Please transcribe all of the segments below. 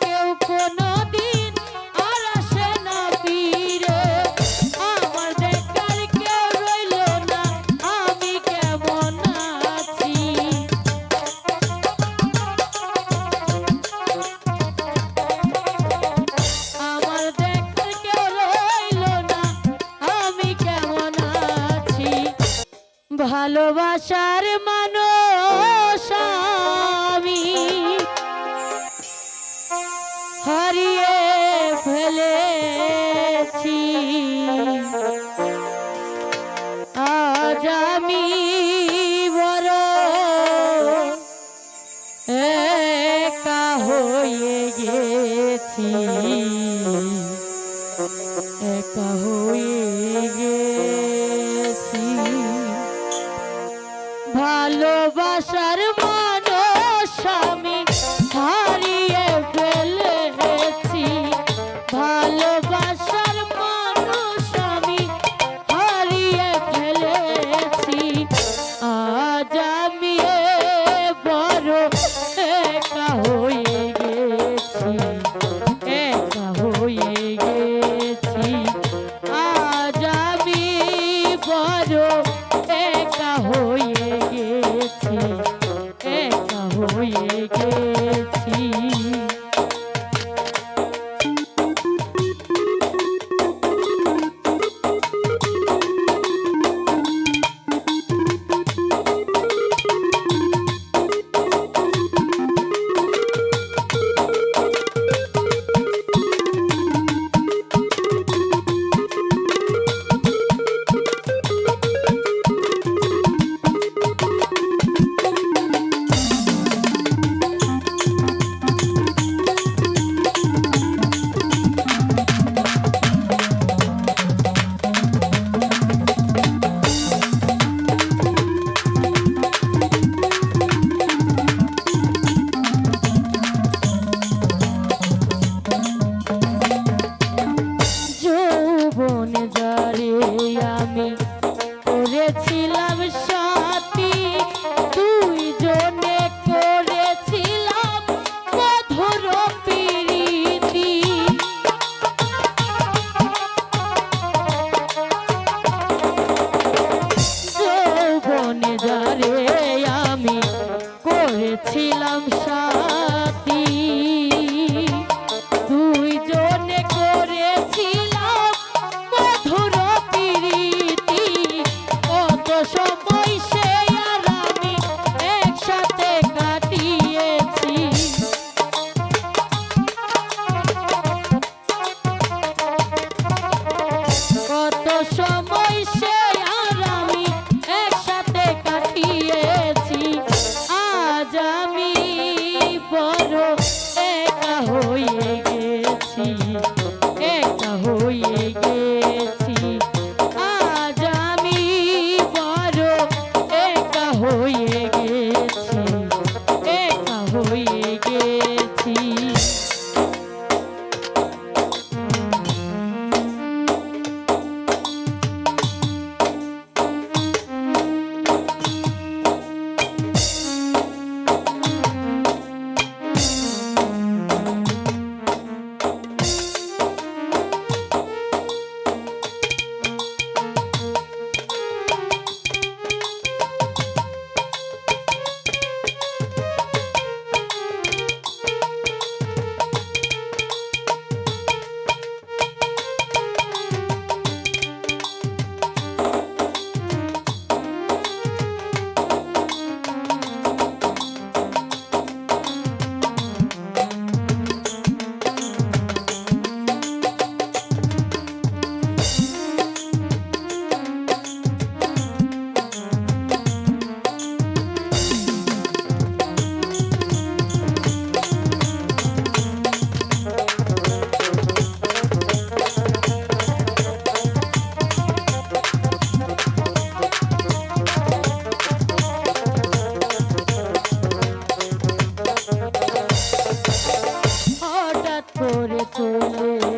কেউ কোনো আসে না আমার কেউ না, আমি কেমন আছি? আমার না, আমি কেমন আছি? ভালোবাসার মানুষ ফেলেছি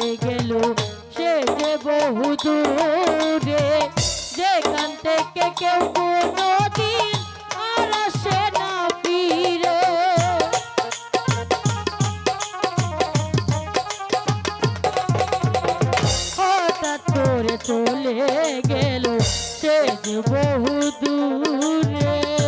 হয়ে গেল। সে যে বহু দূরে, যেখান থেকে কেউ কোনো দিন না ফিরে। হঠাৎ চলে গেল সে বহু দূরে।